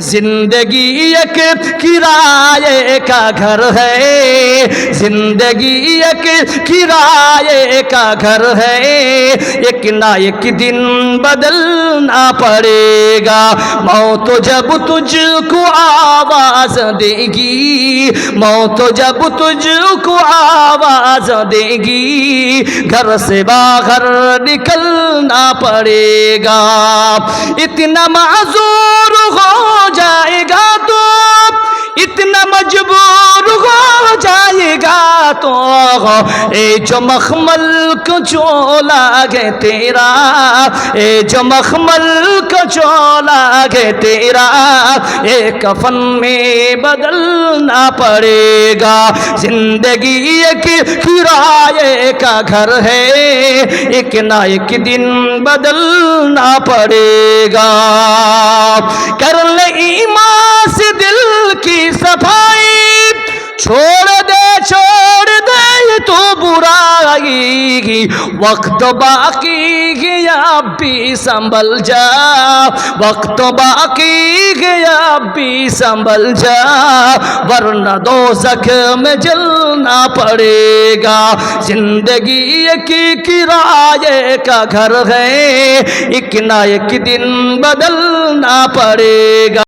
زندگی ایک کرائے کا گھر ہے۔ زندگی ایک کرائے کا گھر ہے۔ ایک نہ ایک دن بدلنا پڑے گا۔ موت جب تجھ کو آواز دے گی۔ موت جب تجھ کو آواز دے گی۔ گھر سے باہر نکلنا پڑے گا۔ اتنا معذور ہو جائے گا تو اتنا مجبور ہو جائے گا تو۔ اے جو مخمل کو چولا گے تیرا، اے جو مخمل کو چولا گے تیرا، اے کفن میں بدلنا پڑے گا۔ زندگی ایک کرائے کا گھر ہے، ایک نہ ایک دن بدلنا پڑے گا۔ صفائی چھوڑ دے چھوڑ دے یہ تو برائی وقت باقی گیا بھی سنبھل جا وقت باقی گیا بھی سنبھل جا ورنہ دو میں جلنا پڑے گا زندگی ایک کرائے کا گھر ہے ایک نہ ایک دن بدلنا پڑے گا